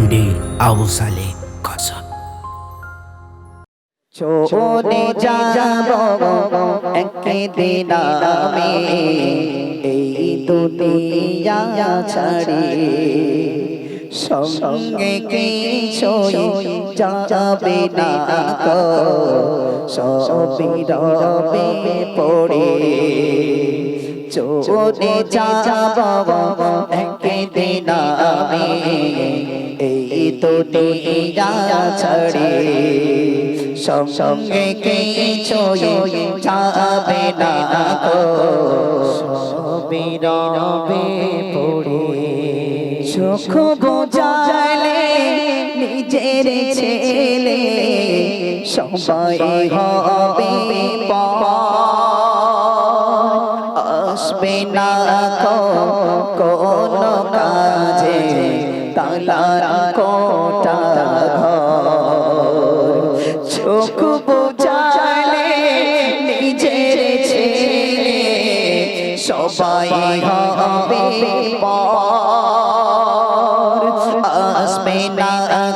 MD Abu সালে কাসা চলে যাব একদিন আমি, এই দুনিয়া ছাড়ি। সঙ্গে কিছু যাবে না গো সবই রবে পড়ে। চলে যাব একদিন আমি এই দুনিয়া ছাড়ি। সঙ্গে কিছু যাবে না গো? বিরবে পড়ে। সুখ বোঝালে নিজের ছেলে, সবাই হবে পর। সবাই হবে পর আসবে না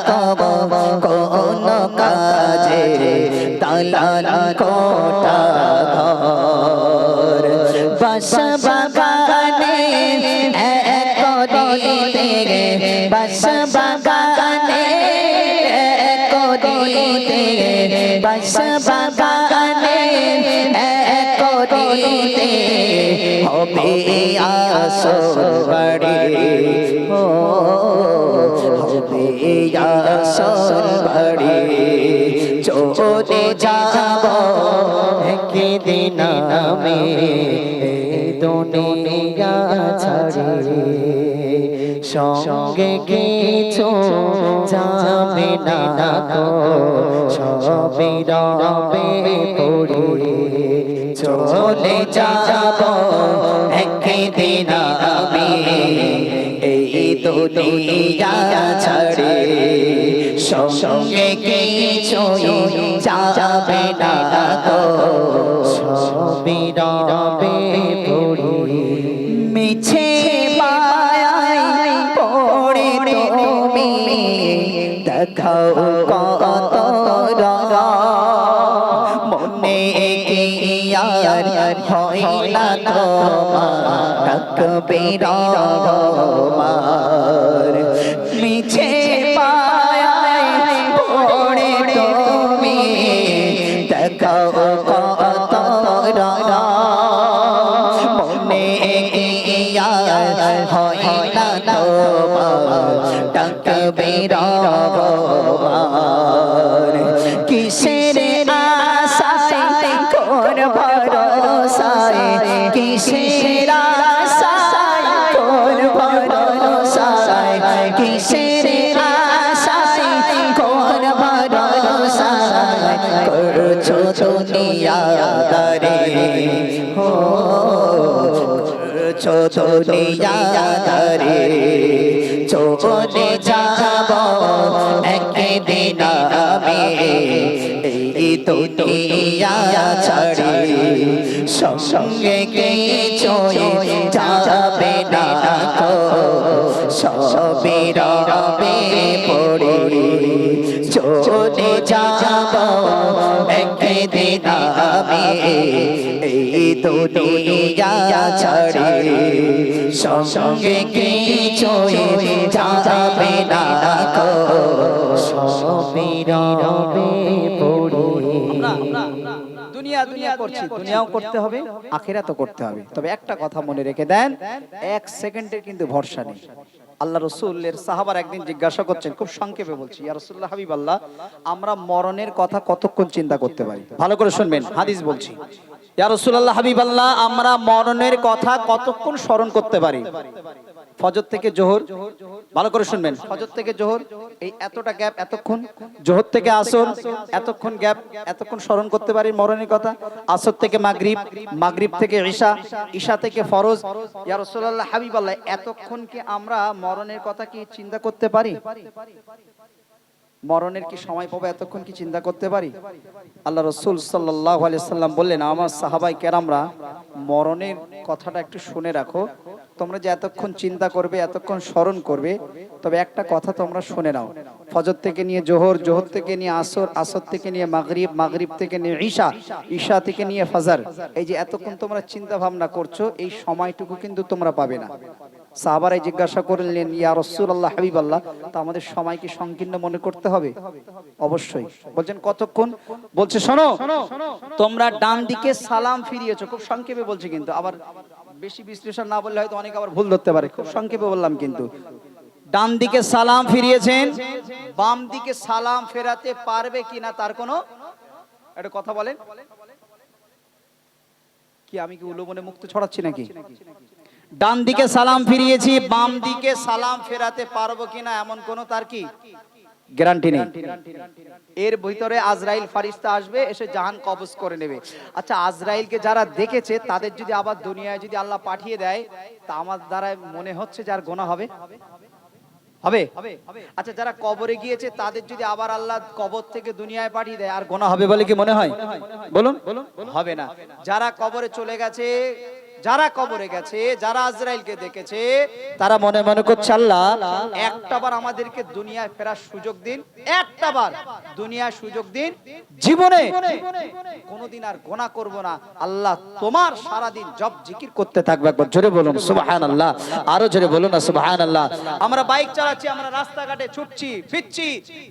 কব কোন কাজে তালার কোটা ঘর হবে আসর বাড়ি চোরে যাব। একদিন আমি দুনিয়া ছাড়ি। সঙ্গে কিছু যাবে না গো সবে রবে পড়ে। চলে যাব। একদিন আমি দুনিয়া ছাড়ি, সঙ্গে কিছু যাবে না গো সবে রবে পড়ে, মিছে মায়ায় তুমি। দেখাও কত মনে কি আর হয় না তোমার। থাকবে দুনিয়া দারে চলে যাব একদিন আমি। এই সঙ্গে যাবে না। দুনিয়া দুনিয়া দুনিয়া করছি, দুনিয়াও করতে হবে, আখেরাতও করতে হবে। তবে একটা কথা মনে রেখে দেন, এক সেকেন্ডের কিন্তু ভরসা নেই। আল্লাহ রসুল্লের সাহাবার একদিন জিজ্ঞাসা করছেন, খুব সংক্ষেপে বলছি, ইয়া রসুল্লাহ হাবিব আল্লাহ আমরা মরণের কথা কতক্ষণ চিন্তা করতে পারি? ভালো করে শুনবেন, হাদিস বলছি, ইয়া রসুল্লাহ হাবিব আল্লাহ আমরা মরণের কথা কতক্ষণ স্মরণ করতে পারি? ফজর থেকে জোহর ভালো করে শুনবেন। ফজর থেকে জোহর এই এতটা গ্যাপ এতক্ষণ জোহর থেকে আসর এতক্ষণ গ্যাপ এতক্ষণ স্মরণ করতে পারি মরণের কথা। আসর থেকে মাগরিব মাগরিব থেকে ঈশা ঈশা থেকে ফরজ। ইয়া রাসূলুল্লাহ হাবিবাল্লাহ এতক্ষণ কি আমরা মরণের কথা কি চিন্তা করতে পারি? মরণের কি সময় পাবো এতক্ষণ কি চিন্তা করতে পারি? আল্লাহ রসুল সাল্লাহ সাল্লাম বললেন আমার সাহাবাই কেরামরা মরণের কথাটা একটু শুনে রাখো। তোমরা যে এতক্ষণ চিন্তা করবে, এতক্ষণ স্মরণ করবে, তবে একটা কথা তোমরা শুনে নাও। ফজর থেকে নিয়ে জোহর জোহর থেকে নিয়ে আসর আসর থেকে নিয়ে মাগরিব মাগরিব থেকে নিয়ে ঈশা ঈশা থেকে নিয়ে ফাজার। এই যে এতক্ষণ তোমরা চিন্তা ভাবনা করছ, এই সময়টুকু কিন্তু তোমরা পাবে না। সাহাবারাই জিজ্ঞাসা করলেন, ইয়া রসুল আল্লাহ হাবিব আল্লাহ তা আমাদের সময় কি সংকীর্ণ মনে করতে হবে? অবশ্যই। বলছেন, কতক্ষণ? বলছে, শোনো, তোমরা ডান দিকে সালাম ফিরিয়েছো। খুব সংক্ষেপে বলছে কিন্তু, আবার বেশি বিশ্লেষণ না বললে হয়তো অনেক আবার ভুল ধরতে পারে। খুব সংক্ষেপে বললাম কিন্তু। ডান দিকে সালাম ফিরিয়েছেন, বাম দিকে সালাম ফেরাতে পারবে কিনা তার কোনো একটা কথা বলেন। কি আমি কি উলুবনে মুক্ত ছড়াচ্ছি নাকি? ডান দিকে সালাম ফিরিয়েছি, বাম দিকে সালাম ফেরাতে পারব কিনা এমন কোন তার কি? গ্যারান্টি নেই। এর ভিতরে আজরাইল ফারিস্তা আসবে এসে জাহান কবজ করে নেবে। আচ্ছা আজরাইলকে যারা দেখেছে তাদের যদি আবার দুনিয়ায় যদি আল্লাহ পাঠিয়ে দেয় তা আমার দ্বারা মনে হচ্ছে যার গোনা হবে? হবে? আচ্ছা যারা কবরে গিয়েছে তাদের যদি আবার আল্লাহ কবর থেকে দুনিয়ায় পাঠিয়ে দেয় আর গোনা হবে বলে কি মনে হয়? বলুন। হবে না। যারা কবরে চলে গেছে যারা কবরে গেছে, যারা আজরাইলকে দেখেছে, তারা মনে মনে করছে, আল্লাহ একটাবার আমাদেরকে দুনিয়ায় ফেরার সুযোগ দিন একটাবার দুনিয়ার সুযোগ দিন, জীবনে কোনোদিন আর গোনা করব না। আল্লাহ তোমার সারাদিন জব জিকির করতে থাকবে। একবার জোরে বলুন, সুবহানাল্লাহ। আরও জোরে বলুন না, সুবহানাল্লাহ। আমরা বাইক চালাচ্ছি, আমরা রাস্তাঘাটে ছুটছি, ফিরছি,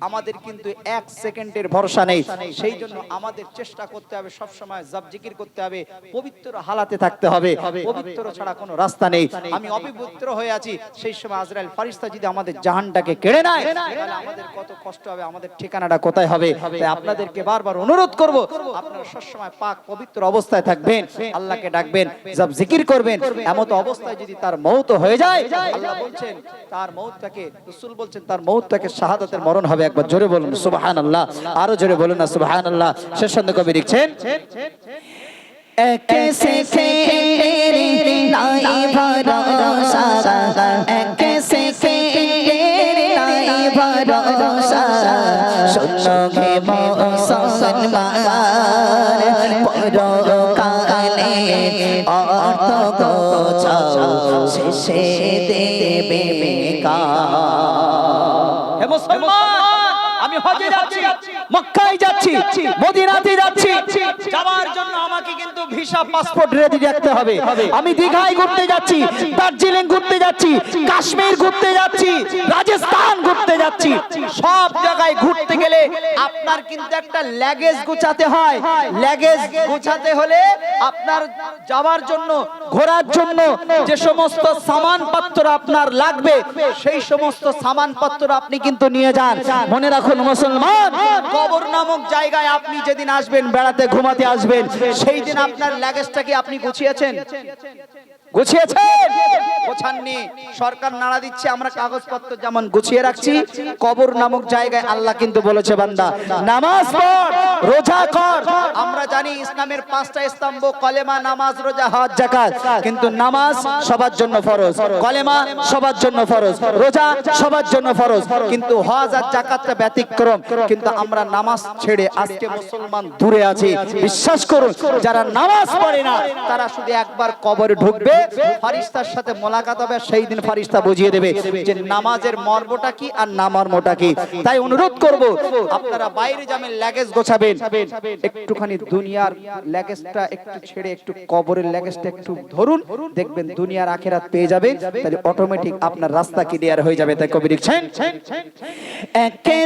আমাদের কিন্তু এক সেকেন্ডের ভরসা নেই। সেই জন্য আমাদের চেষ্টা করতে হবে সব সময় জব জিকির করতে হবে, পবিত্র হালাতে থাকতে হবে। পবিত্র ছাড়া কোনো রাস্তা নেই। আমি অপবিত্র হয়ে আছি। সেই সময় আজরাইল ফারিস্তা যদি আমাদের জাহানটাকে কেড়ে নেয় আমাদের কত কষ্ট হবে আমাদের ঠিকানাটা কোথায় হবে? তাই আপনাদেরকে বারবার অনুরোধ করব আপনারা সবসময় পাক পবিত্র অবস্থায় থাকবেন আল্লাহকে ডাকবেন জব জিকির করবেন এমত অবস্থায় যদি তার মৌত হয়ে যায় আল্লাহ বলছেন তার মৌতটাকে রাসূল বলছেন তার মৌতটাকে শাহাদাতের মরণ হবে। একবার জোরে বলুন সুবহানাল্লাহ আরও জোরে বলুন না সুবহানাল্লাহ। শেষ কবি লিখছেন कैसे से तेरे नाई भरोसा कैसे से तेरे नाई भरोसा सुनो के मौसन मार परो काले और तो गोचाओ से से देवे बेकार है मुसलमान আমি হজে যাচ্ছি, মক্কায় যাচ্ছি, মদিনাতে যাচ্ছি। যাওয়ার জন্য আমাকে কিন্তু ভিসা, পাসপোর্ট রেডি রাখতে হবে। আমি দীঘায় ঘুরতে যাচ্ছি, দার্জিলিং ঘুরতে যাচ্ছি, কাশ্মীর ঘুরতে যাচ্ছি, রাজস্থান ঘুরতে যাচ্ছি। সব জায়গায় ঘুরতে গেলে আপনার কিন্তু একটা ল্যাগেজ গুছাতে হয়। ল্যাগেজ গুছাতে হলে আপনার যাওয়ার জন্য, ঘোরার জন্য যে সমস্ত সামানপত্র আপনার লাগবে, সেই সমস্ত সামানপত্র আপনি কিন্তু নিয়ে যান। মনে রাখুন মুসলমান। কবর নামক জায়গায় আপনি যেদিন আসবেন, বেড়াতে, ঘুমাতে আসবেন সেই দিন আপনার লাগেজটা কি আপনি গুছিয়েছেন। কিন্তু নামাজ সবার জন্য ফরজ, কলেমা সবার জন্য ফরজ, রোজা সবার জন্য ফরজ। কিন্তু হজ আর জাকাতটা ব্যতিক্রম। কিন্তু আমরা নামাজ ছেড়ে আজকে মুসলমান দূরে আছি। বিশ্বাস করুন, যারা নামাজ পড়ে না, তারা শুধু একবার কবরে ঢুকবে ফারিস্তার সাথে মোলাকাত হবে, সেই দিন ফারিস্তা বুঝিয়ে দেবে যে নামাজের মর্মটা কি আর নামর্মটা কি। তাই অনুরোধ করব, আপনারা বাইরে যাবেন ল্যাগেজ গোছাবেন। একটুখানি দুনিয়ার ল্যাগেজটা একটু ছেড়ে, একটু কবরের ল্যাগেজটা একটু ধরুন, দেখবেন দুনিয়ার আখেরাত পেয়ে যাবে তাহলে অটোমেটিক আপনার রাস্তা ক্লিয়ার হয়ে যাবে। তাই কবি লিখছেন, একে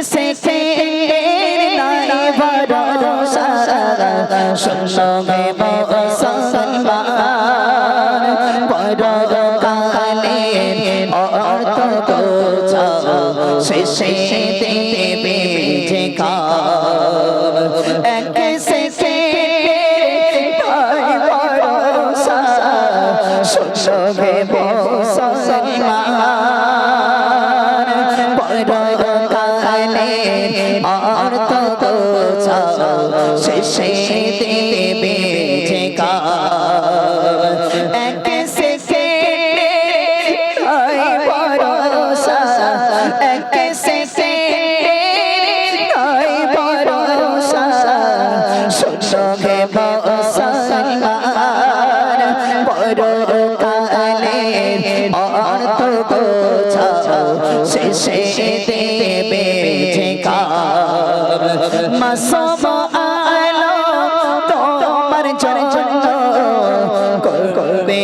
মা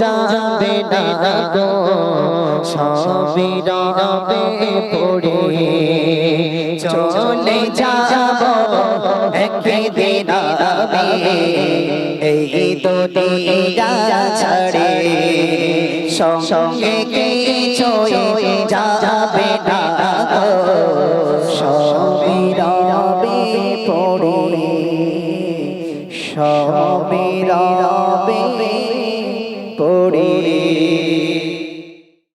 যাবে না গো সবই পড়ে। চলে যাব একদিন আমি, এই দুনিয়া ছাড়ে। সঙ্গে কিছু যাবে না গো, সবই পড়ে। সবে রবে